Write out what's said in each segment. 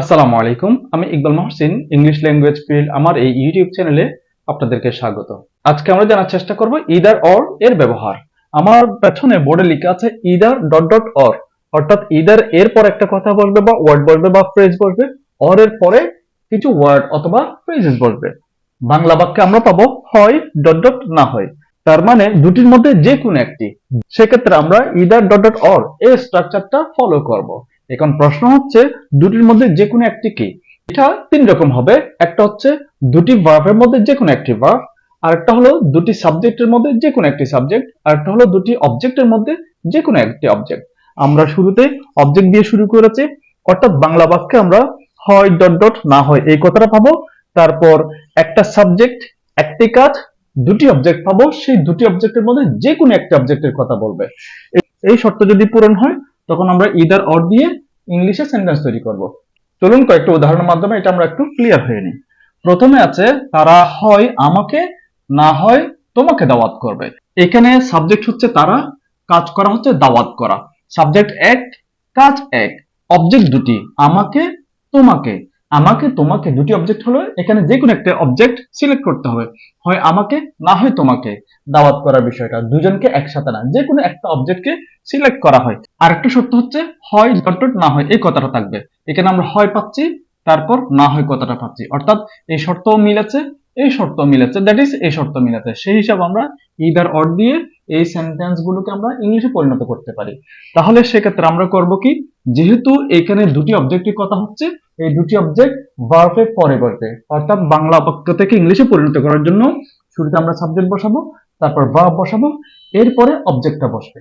আসসালামু আলাইকুম, আমি Iqbal Mohsin, English language field, আমার এই ইউটিউব চ্যানেলে আপনাদেরকে স্বাগত। আজকে আমরা জানার চেষ্টা করব ইদার অর এর ব্যবহার। আমার পেছনে বোর্ডে লেখা আছে ইদার ডট ডট অর অর্থাৎ ইদার এর পর একটা কথা বলবে বা ওয়ার্ড বলবে বা ফ্রেজ বলবে অর এর পরে কিছু ওয়ার্ড অথবা ফ্রেজেস বলবে। বাংলা বাক্যে আমরা পাবো হয় ডট ডট না হয়। তার মানে দুটির মধ্যে যে কোনো একটি। সেক্ষেত্রে আমরা ইদার ডট ডট অর এই স্ট্রাকচারটা ফলো করব। এখন প্রশ্ন হচ্ছে, দুটির মধ্যে যে কোনো একটি কি? এটা তিন রকম হবে। একটা হচ্ছে দুটি ভার্বের মধ্যে যে কোনো একটি ভার্ব আর একটা হলো দুটি সাবজেক্টের মধ্যে যে কোনো একটি সাবজেক্ট আর একটা হলো দুটি অবজেক্টের মধ্যে যে কোনো একটি অবজেক্ট আমরা শুরুতে অবজেক্ট দিয়ে শুরু করেছি, অর্থাৎ বাংলা বাক্যে আমরা হয় ডট ডট না হয় এই কথাটা পাবো। তারপর একটা সাবজেক্ট একটি কাজ, দুটি অবজেক্ট পাবো, সেই দুটি অবজেক্টের মধ্যে যে কোনো একটি অবজেক্টের কথা বলবে। এই শর্ত যদি পূরণ হয় তখন আমরা ইদার অর দিয়ে ইংলিশে সেন্টেন্স তৈরি করব। চলুন কয়েকটা উদাহরণের মাধ্যমে এটা আমরা একটু ক্লিয়ার হয়ে নিই। প্রথমে আছে, তারা হয় আমাকে, না হয় তোমাকে দাওয়াত করবে। এখানে সাবজেক্ট হচ্ছে তারা, কাজ করা হচ্ছে দাওয়াত করা। সাবজেক্ট এক, কাজ এক। অবজেক্ট দুটি, আমাকে, তোমাকে। আমাকে, তোমাকে দুটি অবজেক্ট হলো, এখানে যে কোনো একটা অবজেক্ট সিলেক্ট করতে হবে। হয় আমাকে, না হয় তোমাকে। দাওয়াত করার বিষয়টা, দুজনকে একসাথে না যে কোনো একটা অবজেক্টকে সিলেক্ট করা হয়। আর একটা শর্ত হচ্ছে, হয় ডট না হয় এই কথাটা থাকবে। এখানে আমরা হয় পাচ্ছি, তারপর না হয় কথাটা পাচ্ছি। অর্থাৎ এই শর্তও মিলেছে এই শর্ত মিলেছে দ্যাট ইজ এই শর্ত মিলেছে সেই হিসাবে আমরা ইদার অর দিয়ে এই সেন্টেন্স গুলোকে আমরা ইংলিশে পরিণত করতে পারি। তাহলে সেক্ষেত্রে আমরা করব কি, যেহেতু এখানে দুটি অবজেক্টের কথা হচ্ছে, এই দুটি অবজেক্ট ভার্বের পরে বলবে অর্থাৎ বাংলা বাক্য থেকে ইংলিশে পরিণত করার জন্য শুরুতে আমরা সাবজেক্ট বসাবো, তারপর ভার্ব বসাবো, এরপরে অবজেক্টটা বসবে।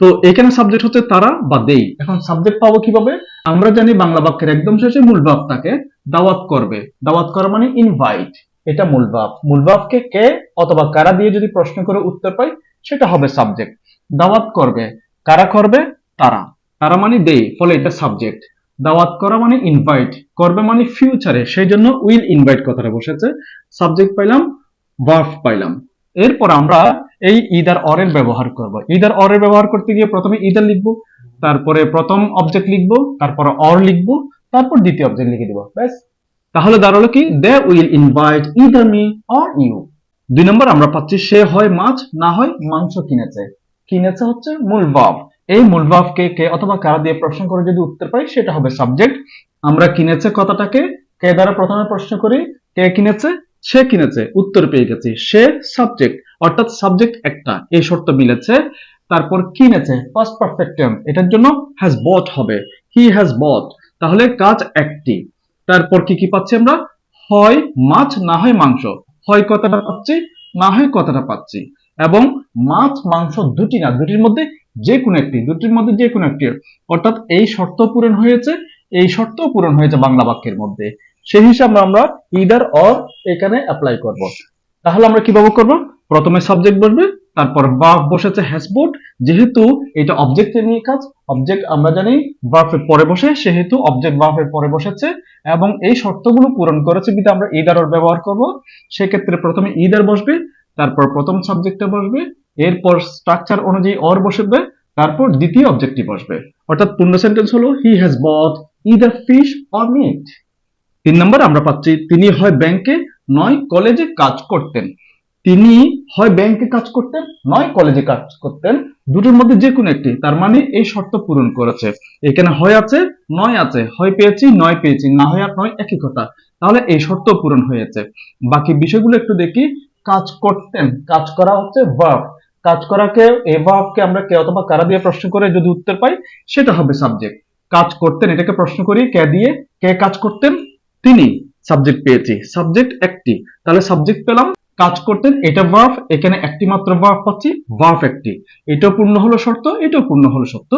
তো এখানে সাবজেক্ট হচ্ছে তারা বা দেই এখন সাবজেক্ট পাবো কীভাবে? আমরা জানি বাংলা বাক্যের একদম শেষে মূল ভাব থাকে দাওয়াত করবে। দাওয়াত করা মানে ইনভাইট এটা মূল ভাব। মূল ভাবকে কে অথবা কারা দিয়ে যদি প্রশ্ন করে উত্তর পাই সেটা হবে সাবজেক্ট দাওয়াত করবে, কারা করবে? তারা। তারা মানে দেই ফলে এটা সাবজেক্ট দাওয়াত করা মানে ইনভাইট করবে মানে ফিউচারে সেই জন্য উইল ইনভাইট কথাটা বসেছে। সাবজেক্ট পাইলাম ভার্ব পাইলাম। এরপর আমরা এই ইদার অরের ব্যবহার করব। ইদার অরের ব্যবহার করতে গিয়ে প্রথমে ইদার লিখব, তারপরে প্রথম অবজেক্ট লিখব, তারপরে অর লিখব, তারপর দ্বিতীয় অবজেক্ট লিখে দিব। ব্যাস। তাহলে দাঁড়াল কি? They will invite either me or you দুই নম্বর আমরা পাচ্ছি, সে হয় মাছ, না হয় মাংস কিনেছে। কিনেছে হচ্ছে মূল ভাব। এই মূল ভাবকে কে অথবা কারা দিয়ে প্রশ্ন করে যদি উত্তর পাই, সেটা হবে সাবজেক্ট আমরা কিনেছে কথাটাকে, কে দ্বারা প্রথমে প্রশ্ন করি, কে কিনেছে? সে কিনেছে, উত্তর পেয়ে গেছি। সে সাবজেক্ট অর্থাৎ সাবজেক্ট একটা। এই শর্ত মিলেছে। তারপর কিনেছে ফার্স্ট পারফেক্ট টেন্স এটার জন্য হ্যাজ বট হবে। হি হ্যাজ বট তাহলে কাজ একটি। তারপর কি কি পাচ্ছি আমরা? হয় মাছ, না হয় মাংস। হয় কথাটা পাচ্ছি? না হয় কথাটা পাচ্ছি? এবং মাছ, মাংস দুটি না, দুটির মধ্যে যে কোনো একটি, দুটির মধ্যে যে কোনো একটি। অর্থাৎ এই শর্ত পূরণ হয়েছে, এই শর্ত পূরণ হয়েছে বাংলা বাক্যের মধ্যে। সেই হিসাবে আমরা ইদার অর এখানে অ্যাপ্লাই করব। তাহলে আমরা কীভাবে করব? প্রথমে সাবজেক্ট বসবে তারপর ভার্ব বসেছে হ্যাসবোট যেহেতু এটা অবজেক্টের নিয়ে কাজ অবজেক্ট আমরা জানি ভার্বের পরে বসে, সেহেতু অবজেক্ট ভার্বের পরে বসেছে, এবং এই শর্তগুলো পূরণ করেছে কিন্তু আমরা ইদার অর ব্যবহার করব। সেক্ষেত্রে প্রথমে ইদার বসবে, তারপর প্রথম সাবজেক্টটা বসবে, এরপর স্ট্রাকচার অনুযায়ী অর বসবে, তারপর দ্বিতীয় অবজেক্টটি বসবে। অর্থাৎ পূর্ণ সেন্টেন্স হলো he has but either fish or meat তিন নম্বর আমরা পাচ্ছি, তিনি হয় ব্যাংকে নয় কলেজে কাজ করতেন। তিনি হয় ব্যাংকে কাজ করতেন, নয় কলেজে কাজ করতেন, দুটোর মধ্যে যে কোনো একটি। তার মানে এই শর্ত পূরণ করেছে। এখানে হয় আছে, নয় আছে। হয় পেয়েছি, নয় পেয়েছি। না হয় আর নয়, একই কথা। তাহলে এই শর্ত পূরণ হয়েছে। বাকি বিষয়গুলো একটু দেখি। কাজ করতেন। কাজ করা হচ্ছে ভার্ব কাজ করাকে, এ ভার্বকে আমরা কে অথবা কারা দিয়ে প্রশ্ন করে যদি উত্তর পাই, সেটা হবে সাবজেক্ট কাজ করতেন, এটাকে প্রশ্ন করি, কে দিয়ে, কে কাজ করতেন? তিনি। সাবজেক্ট পেয়েছি। সাবজেক্ট একটি। তাহলে সাবজেক্ট পেলাম, কাজ করতেন, এটা ভার্ভ এখানে একটি মাত্র ভার্ভ পাচ্ছি ভার্ভ একটি। এটাও পূর্ণ হলো শর্ত, এটাও পূর্ণ হলো শর্ত।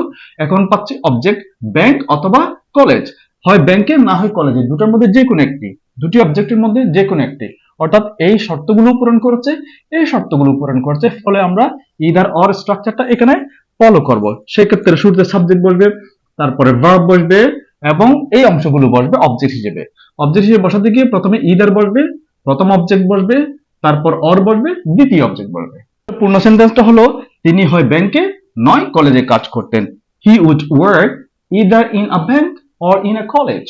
এখন পাচ্ছি অবজেক্ট ব্যাংক অথবা কলেজ হয় ব্যাংকে না হয় কলেজে দুটোর মধ্যে যে কোনো একটি। দুটি অবজেক্টের মধ্যে যে কোনো একটি। অর্থাৎ এই শর্তগুলো পূরণ করেছে, এই শর্তগুলো পূরণ করেছে, ফলে আমরা ইদার অর স্ট্রাকচারটা এখানে ফলো করব। সেক্ষেত্রে শুরুতে সাবজেক্ট বসবে, তারপরে ভার্ব বসবে, এবং এই অংশগুলো বসবে অবজেক্ট হিসেবে। অবজেক্ট হিসেবে বসাতে গিয়ে প্রথমে ইদার বসবে, প্রথম অবজেক্ট বসবে, তারপর অর বসবে, দ্বিতীয় অবজেক্ট বসবে। পূর্ণ সেন্টেন্সটা হলো, তিনি হয় ব্যাংকে নয় কলেজে কাজ করতেন। He would work either in a bank or in a college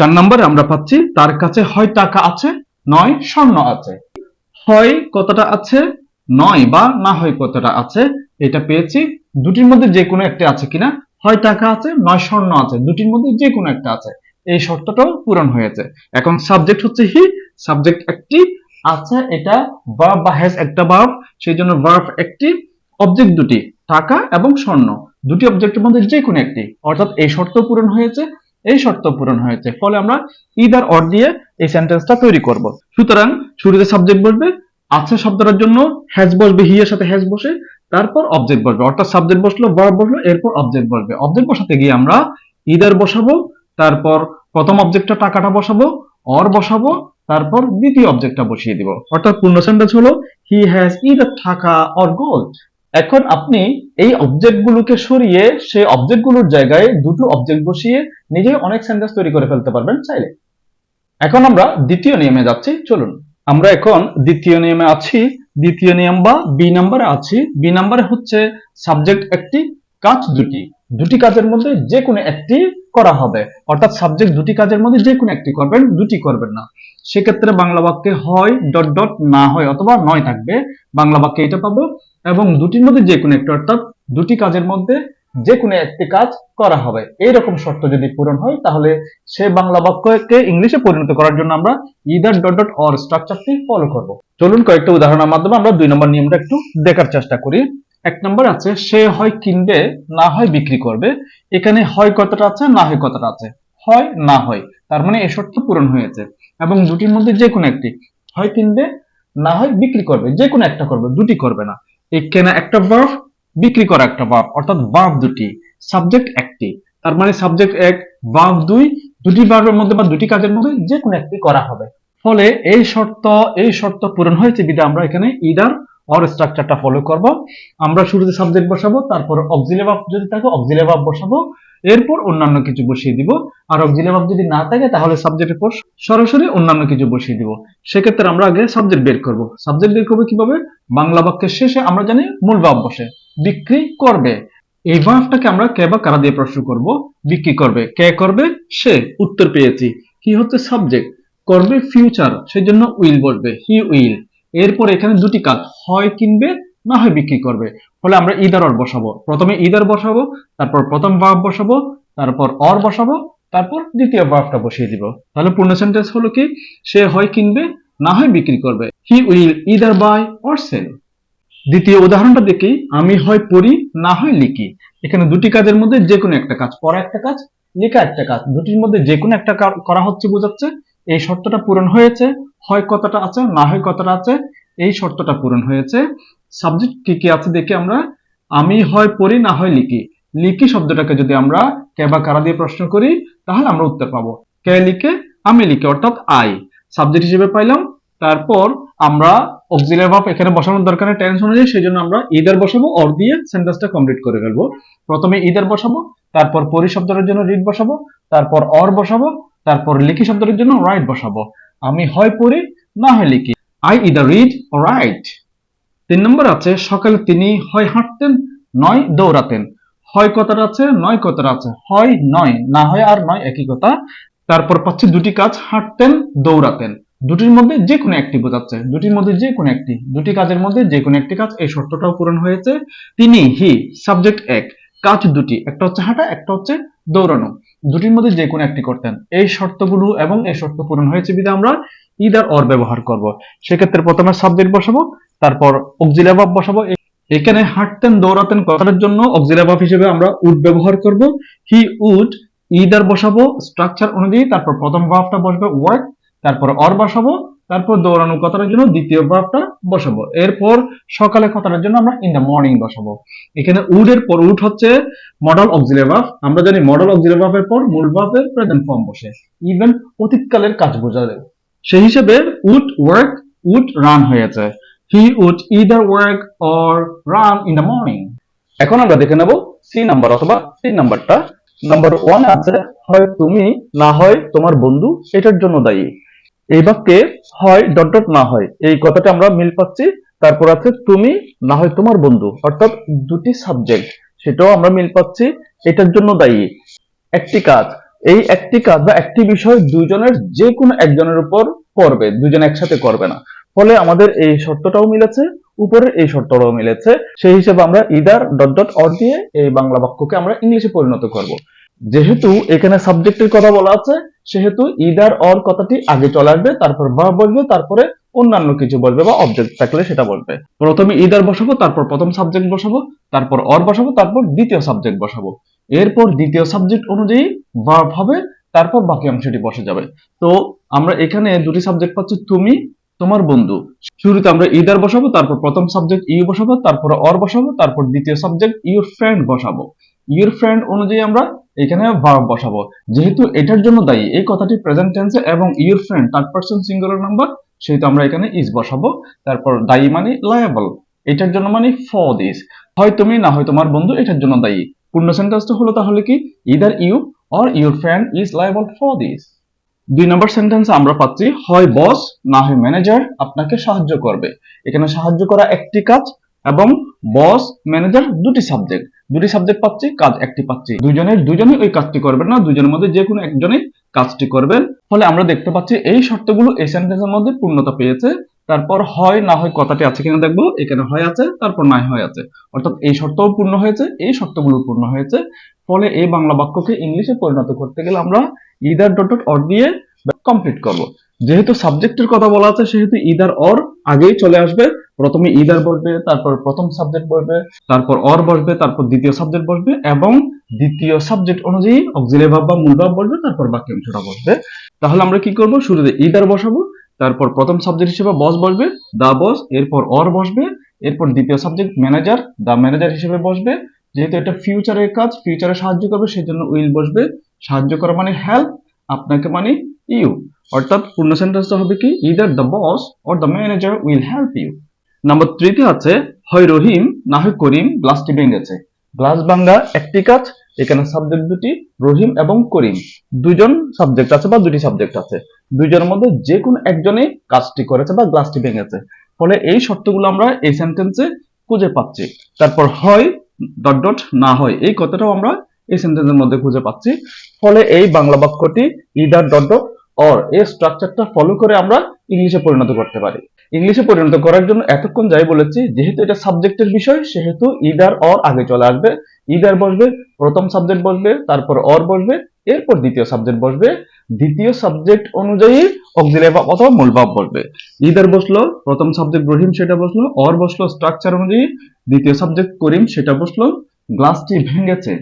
চার নম্বরে আমরা পাচ্ছি, তার কাছে হয় টাকা আছে, নয় স্বর্ণ আছে। হয় কতটা আছে, নয় বা না হয় কতটা আছে, এটা পেয়েছি। দুটির মধ্যে যে কোনো একটা আছে কিনা, হয় টাকা আছে, নয় স্বর্ণ আছে, দুটির মধ্যে যে কোনো একটা আছে। এই শর্তটাও পূরণ হয়েছে। এখন সাবজেক্ট হচ্ছে হি সাবজেক্ট একটি। আছে এটা ভার্ব বা হ্যাজ একটা ভার্ব সেই জন্য ভার্ব একটি অবজেক্ট দুটি, টাকা এবং স্বর্ণ। দুটি অবজেক্টের মধ্যে যে কোনো একটি। অর্থাৎ এই শর্ত পূরণ হয়েছে, এই শর্ত পূরণ হয়েছে। ফলে আমরা ইদার অর দিয়ে এই সেন্টেন্সটা তৈরি করব। সুতরাং শুরুতে সাবজেক্ট বসবে আছে শব্দটার জন্য হ্যাজ বসবে হি এর সাথে হ্যাজ বসে, তারপর অবজেক্ট বসবে। অর্থাৎ সাবজেক্ট বসল ভার্ব বসল, এরপর অবজেক্ট বসবে। অবজেক্ট বসাতে গিয়ে আমরা ইদার বসাবো তারপর প্রথম অবজেক্টটা টাকাটা বসাবো অর বসাবো, তারপর দ্বিতীয় অবজেক্টটা বসিয়ে দিব। অর্থাৎ পূর্ণ সেন্টেন্স হলো হি হ্যাজ ইদার টাকা অর গোল্ড এখন আপনি এই অবজেক্ট গুলোকে সরিয়ে, সেই অবজেক্টগুলোর জায়গায় দুটো অবজেক্ট বসিয়ে নিজে অনেক সেন্টেন্স তৈরি করে ফেলতে পারবেন চাইলে। এখন আমরা দ্বিতীয় নিয়মে যাচ্ছি, চলুন। আমরা এখন দ্বিতীয় নিয়মে আছি, দ্বিতীয় নিয়ম বা বি নাম্বারে আছি। বি নাম্বারে হচ্ছে সাবজেক্ট একটি কাজ দুটি। দুটি কাজের মধ্যে যে কোনো একটি করা হবে। অর্থাৎ সাবজেক্ট দুটি কাজের মধ্যে যে কোনো একটি করবেন, দুটি করবেন না। সেক্ষেত্রে বাংলা বাক্যে হয় ডট ডট না হয় অথবা নয় থাকবে। বাংলা বাক্যে এটা পাবো এবং দুটির মধ্যে যে কোনো একটি, অর্থাৎ দুটি কাজের মধ্যে যে কোনো একটি কাজ করা হবে। এইরকম শর্ত যদি পূরণ হয়, তাহলে সে বাংলা বাক্যকে ইংলিশে পরিণত করার জন্য আমরা ইদার ডট ডট অর স্ট্রাকচারটি ফলো করব। চলুন কয়েকটা উদাহরণের মাধ্যমে আমরা দুই নম্বর নিয়মটা একটু দেখার চেষ্টা করি। এক নম্বর আছে, সে হয় কিনবে, না হয় বিক্রি করবে। এখানে হয় কতটা আছে, না হয় কতটা আছে। হয়, না হয়। তার মানে এই শর্ত পূরণ হয়েছে। এবং দুটির মধ্যে যে কোনো একটি। হয় কিনবে, না হয় বিক্রি করবে। যে কোনো একটা করবে, দুটি করবে না। এই কেনা একটা ভার্ব, বিক্রি করা একটা ভার্ব, অর্থাৎ ভার্ব দুটি। সাবজেক্ট একটি। তার মানে সাবজেক্ট এক, ভার্ব দুই, দুটি ভার্বের মধ্যে বা দুটি কাজের মধ্যে যে কোনো একটি করা হবে। ফলে এই শর্ত এই শর্ত পূরণ হয়েছে বিধা আমরা এখানে ইদার অর স্ট্রাকচারটা ফলো করব। আমরা শুরুতে সাবজেক্ট বসাবো, তারপর অক্সিলে ভার্ব যদি থাকে অক্সিলে ভার্ব বসাবো। এরপর অন্যান্য কিছু বসিয়ে দিব। আর অক্সিলে ভার্ব যদি না থাকে, তাহলে সাবজেক্টের পর সরাসরি অন্যান্য কিছু বসিয়ে দিব। সেক্ষেত্রে আমরা আগে সাবজেক্ট বের করব। সাবজেক্ট বের করব কীভাবে? বাংলা বাক্যের শেষে আমরা জানি মূল ভাব বসে। বিক্রি করবে। এই ভাবটাকে আমরা কে বা কারা দিয়ে প্রশ্ন করব? বিক্রি করবে। কে করবে? সে। উত্তর পেয়েছি। কি হচ্ছে সাবজেক্ট করবে ফিউচার সেই জন্য উইল বসবে। হি উইল এরপর এখানে দুটি কাজ, হয় কিনবে না হয় বিক্রি করবে। ফলে আমরা ইদার অর বসাবো। প্রথমে ইদার বসাবো, তারপর প্রথম ভাব বসাবো, তারপর অর বসাবো, তারপর দ্বিতীয় ভাবটা বসিয়ে দিব। তাহলে পূর্ণ সেন্টেন্স হলো কি? সে হয় কিনবে, না হয় বিক্রি করবে। He will either buy or sell দ্বিতীয় উদাহরণটা দেখি, আমি হয় পড়ি, না হয় লিখি। এখানে দুটি কাজের মধ্যে যে কোনো একটা কাজ পড়া একটা কাজ, লেখা একটা কাজ। দুটির মধ্যে যে কোনো একটা করা হচ্ছে, বোঝাচ্ছে। এই শর্তটা পূরণ হয়েছে, হয় কতটা আছে, না হয় কতটা আছে, এই শর্তটা পূরণ হয়েছে। সাবজেক্ট কি কি আছে দেখে আমরা, আমি হয় পড়ি, না হয় লিখি। লিখি শব্দটাকে যদি আমরা কে বা কারা দিয়ে প্রশ্ন করি, তাহলে আমরা উত্তর পাবো। কে লিখে, আমি লিখে, অর্থাৎ আই সাবজেক্ট হিসেবে পাইলাম, তারপর আমরা অক্সিলারি ভার্ব এখানে বসানোর দরকার টেন্স অনুযায়ী সেই জন্য আমরা ইদার বসাবো অর দিয়ে সেন্টেন্সটা কমপ্লিট করে ফেলব। প্রথমে ইদার বসাবো, তারপর পরি শব্দটার জন্য রিড বসাবো, তারপর অর বসাবো তারপর লিখি শব্দটার জন্য রাইট বসাবো। আমি হয় পড়ি, না হয় লিখি। আই ইদার রিড রাইট তিন নম্বর আছে, সকালে তিনি হয় হাঁটতেন, নয় দৌড়াতেন। হয় কথাটা আছে, নয় কথাটা আছে, হয় নয়, না হয় আর নয়, একই কথা। তারপর পাচ্ছি দুটি কাজ, হাঁটতেন, দৌড়াতেন। দুটির মধ্যে যে কোনো একটি বোঝাচ্ছে। দুটির মধ্যে যে কোনো একটি। দুটি কাজের মধ্যে যে কোনো একটি কাজ, এই শর্তটাও পূরণ হয়েছে। তিনি হি সাবজেক্ট এক। কাজ দুটি। একটা হচ্ছে হাঁটা, একটা হচ্ছে দৌড়ানো। দুটির মধ্যে যে কোনো একটি করতেন। এই শর্তগুলো এবং এই শর্ত পূরণ হয়েছে বিধে আমরা ইদার অর ব্যবহার করব। সেক্ষেত্রে প্রথমে সাবজেক্ট বসাবো, তারপর অক্সিলারি ভার্ব বসাবো। এখানে হাঁটতেন, দৌড়াতেন কথাটার জন্য অক্সিলারি ভার্ব হিসেবে আমরা উড ব্যবহার করব। হি উড ইদার বসাবো, স্ট্রাকচার অনুযায়ী, তারপর প্রথম ভাবটা বসবে ওয়ার্ক তারপর অর বসাবো তারপর দৌড়ানো কথাটার জন্য দ্বিতীয় ভার্বটা বসাবো। এরপর সকালে কথাটার জন্য আমরা ইন দ্য মর্নিং বসাবো। এখানে উড এর পর উড হচ্ছে মডেল অক্সিলারি ভার্ব আমরা জানি মডেল অক্সিলারি ভার্বের পর মূল ভার্বের প্রেজেন্ট ফর্ম বসে। ইভেন অতীতকালের কাজ বোঝাবে। সেই হিসেবে উড ওয়ার্ক উড রান হয়েছে। He would either work or run in the morning এখন আমরা দেখে নেব সি নাম্বার অথবা সি নাম্বারটা নাম্বার ওয়ান আছে হয় তুমি, না হয় তোমার বন্ধু, এটার জন্য দায়ী। এই বাক্যে হয়, ডট ডট না হয়। এই কথাটা আমরা মিল পাচ্ছি। তারপর আছে, তুমি না হয় তোমার বন্ধু। অর্থাৎ দুটি সাবজেক্ট সেটাও আমরা মিল পাচ্ছি। এটার জন্য দায়ী। একটি কাজ। এই একটি কাজ বা একটি বিষয় দুজনের যে কোনো একজনের উপর করবে দুজন একসাথে করবে না। ফলে আমাদের এই শর্তটাও মিলেছে, উপরের এই শর্তটাও মিলেছে। সেই হিসেবে আমরা ইদার ডট ডট অর দিয়ে এই বাংলা বাক্যকে আমরা ইংলিশে পরিণত করব। যেহেতু এখানে সাবজেক্টের কথা বলা আছে সেহেতু ইদার অর কথাটি আগে চলে আসবে, তারপর বা বলবে, তারপরে অন্যান্য কিছু বলবে বা অবজেক্ট থাকলে সেটা বলবে। প্রথমে ইদার বসাবো, তারপর প্রথম সাবজেক্ট বসাবো, তারপর অর বসাবো, তারপর দ্বিতীয় সাবজেক্ট বসাবো। এরপর দ্বিতীয় সাবজেক্ট অনুযায়ী ভার্ব হবে, তারপর বাকি অংশটি বসে যাবে। তো আমরা এখানে দুটি সাবজেক্ট পাচ্ছি, তুমি, তোমার বন্ধু। শুরুতে আমরা ইদার বসাবো, তারপর প্রথম সাবজেক্ট ইউ বসাবো, তারপর অর বসাবো, তারপর দ্বিতীয় সাবজেক্ট ইউর ফ্রেন্ড বসাবো। ইউর ফ্রেন্ড অনুযায়ী আমরা এখানে ভার্ব বসাবো। যেহেতু এটার জন্য দায়ী, এই কথাটি প্রেজেন্ট টেন্সে এবং your friend third person singular number সেহেতু আমরা এখানে ইজ বসাবো। তারপর দায়ী মানে লায়াবল এটার জন্য মানে ফর দিস হয় তুমি, না হয় তোমার বন্ধু, এটার জন্য দায়ী। পূর্ণ সেন্টেন্সটা হলো তাহলে কি? Either you or your friend is liable for this দুই নম্বর সেন্টেন্স আমরা পাচ্ছি, হয় বস না হয় ম্যানেজার আপনাকে সাহায্য করবে। এখানে সাহায্য করা একটি কাজ এবং বস ম্যানেজার দুটি সাবজেক্ট দুটি সাবজেক্ট পাচ্ছি, কাজ একটি পাচ্ছি। দুজনের দুজনে ওই কাজটি করবেন না, দুজনের মধ্যে যে কোনো একজনই কাজটি করবেন। ফলে আমরা দেখতে পাচ্ছি এই শর্তগুলো এই সেন্টেন্সের মধ্যে পূর্ণতা পেয়েছে। তারপর হয়, না হয় কথাটি আছে কিনা দেখব, এখানে হয় আছে, তারপর নাই হয় আছে। অর্থাৎ এই শর্তও পূর্ণ হয়েছে, এই শর্তগুলো পূর্ণ হয়েছে। ফলে এই বাংলা বাক্যকে ইংলিশে পরিণত করতে গেলে আমরা ইদার ডট ডট অর দিয়ে কমপ্লিট করব। যেহেতু সাবজেক্টের কথা বলা আছে, সেহেতু ইদার অর আগেই চলে আসবে। প্রথমে ইদার বসবে, তারপর প্রথম সাবজেক্ট বসবে, তারপর অর বসবে, তারপর দ্বিতীয় সাবজেক্ট বসবে এবং দ্বিতীয় সাবজেক্ট অনুযায়ী অক্সিলিয়ারি ভাব বা মূল ভাব বসবে, তারপর বাকি অংশটা বসবে। তাহলে আমরা কি করব? শুরুতে ইদার বসাবো, তারপর প্রথম সাবজেক্ট হিসেবে বস বসবে দা বস এরপর অর বসবে, এরপর দ্বিতীয় সাবজেক্ট ম্যানেজার দা ম্যানেজার হিসেবে বসবে। যেহেতু এটা ফিউচারের কাজ ফিউচারে সাহায্য করবে সেই জন্য উইল বসবে। সাহায্য করা মানে হেল্প আপনাকে মানে ইউ অর্থাৎ পূর্ণ সেন্টেন্সটা হবে কি? Either the boss or the manager will help you number থ্রিতে আছে, হয় রহিম, না হয় করিম গ্লাসটি ভেঙেছে। গ্লাস ভাঙ্গা একটি কাজ, এখানে সাবজেক্ট দুটি, রহিম এবং করিম। দুজন সাবজেক্ট আছে বা দুটি সাবজেক্ট আছে। দুইজনের মধ্যে যে কোনো একজনই কাজটি করেছে বা গ্লাসটি ভেঙেছে। ফলে এই শর্তগুলো আমরা এই সেন্টেন্সে খুঁজে পাচ্ছি। তারপর হয় ডট ডট না হয়, এই কথাটাও আমরা এই সেন্টেন্সের মধ্যে খুঁজে পাচ্ছি। ফলে এই বাংলা বাক্যটি ইদার ডট ডট অর এই স্ট্রাকচারটা ফলো করে আমরা ইংলিশে পরিণত করতে পারি। ইংলিশে পরিণত করার জন্য এতক্ষণ যাই বলেছি, যেহেতু এটা সাবজেক্টের বিষয়, সেহেতু ইদার অর আগে চলে আসবে। ইদার বসবে, প্রথম সাবজেক্ট বসবে, তারপর অর বসবে, এরপর দ্বিতীয় সাবজেক্ট বসবে। দ্বিতীয় সাবজেক্ট অনুযায়ী অক্সিলিয়ারি ভাব অথবা মূল ভাব বসবে। ইদার বসল, প্রথম সাবজেক্ট রহিম সেটা বসল। অর বসল স্ট্রাকচার অনুযায়ী দ্বিতীয় সাবজেক্ট করিম, সেটা বসল। গ্লাসটি ভেঙেছে।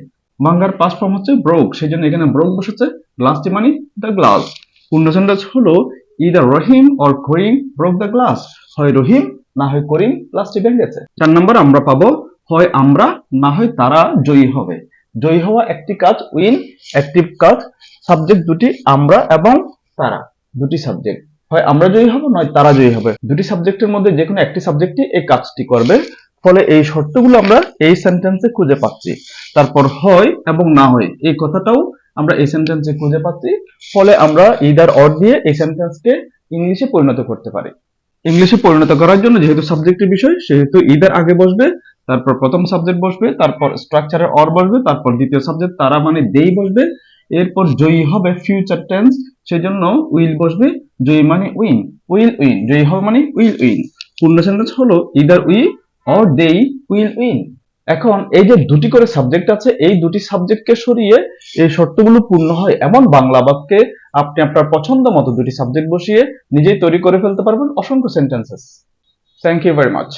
বাংলার পাস ফর্ম হচ্ছে ব্রোক সেই জন্য এখানে ব্রোক বসেছে। গ্লাসটি মানে দ্য গ্লাস পূর্ণ সেন্টেন্স হলো either Rahim or Karim broke the glass হয় রহিম, না হয় করিম গ্লাসটি ভেঙেছে চার নম্বর আমরা পাবো, হয় আমরা, না হয় তারা জয়ী হবে। জয়ী হওয়া একটি কাজ উইন অ্যাক্টিভ কাজ সাবজেক্ট দুটি আমরা এবং তারা, দুটি সাবজেক্ট হয় আমরা জয়ী হব, নয় তারা জয়ী হবে। দুটি সাবজেক্টের মধ্যে যে কোনো একটি সাবজেক্টই এই কাজটি করবে। ফলে এই শর্তগুলো আমরা এই সেন্টেন্সে খুঁজে পাচ্ছি। তারপর হয় এবং না হয়, এই কথাটাও আমরা এই সেন্টেন্সে খুঁজে পাচ্ছি, ফলে আমরা ইদার অর দিয়ে এই সেন্টেন্সকে ইংলিশে পরিণত করতে পারি। ইংলিশে পরিণত করার জন্য যেহেতু সাবজেক্টের বিষয়, সেহেতু ইদার আগে বসবে, তারপর প্রথম সাবজেক্ট বসবে, তারপর স্ট্রাকচারের অর বসবে, তারপর দ্বিতীয় সাবজেক্ট তারা মানে দেই বসবে, এরপর জয়ী হবে ফিউচার টেন্স সেজন্য উইল বসবে, জয়ী মানে উইন উইল উইন জয়ী হবে মানে উইল উইন পূর্ণ সেন্টেন্স হলো either we or they will win এখন এই যে দুটি করে সাবজেক্ট আছে, এই দুটি সাবজেক্টকে সরিয়ে এই শর্তগুলো পূর্ণ হয় এমন বাংলা বাক্যে আপনি আপনার পছন্দ মতো দুটি সাবজেক্ট বসিয়ে নিজেই তৈরি করে ফেলতে পারবেন অসংখ্য sentences thank you very much